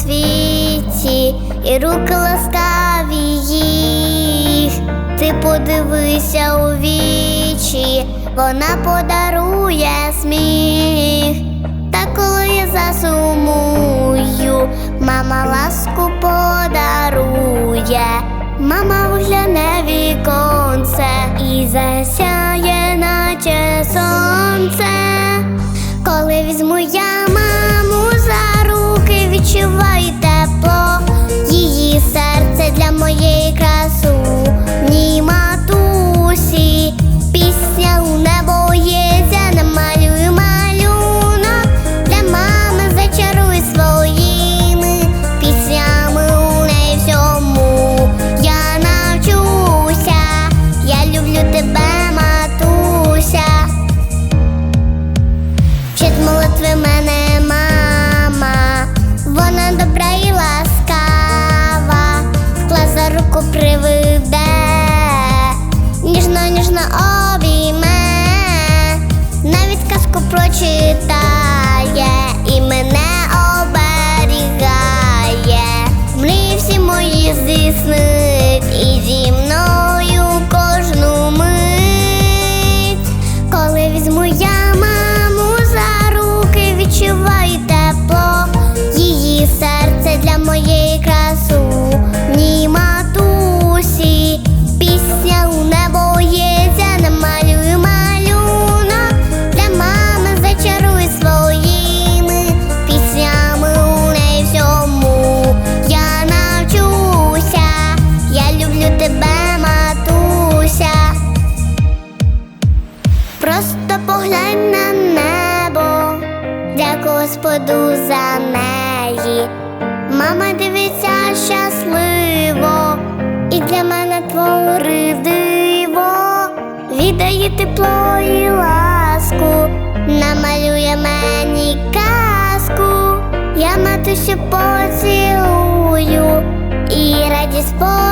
світі, і руки ласкаві їх. Ти подивися у вічі, вона подарує сміх. Та коли я засумую, мама ласку подарує, мама вигляне віконце і засяє, наче сонце. Коли візьму я люблю тебе, матуся. Вчить молитви мене мама, вона добра і ласкава, скла за руку приведе, ніжно, ніжно обійме, навіть казку прочитає Господу за неї. Мама дивиться щасливо, і для мене творив диво, віддає тепло і ласку, намалює мені казку, я матусю поцілую і радість подарую.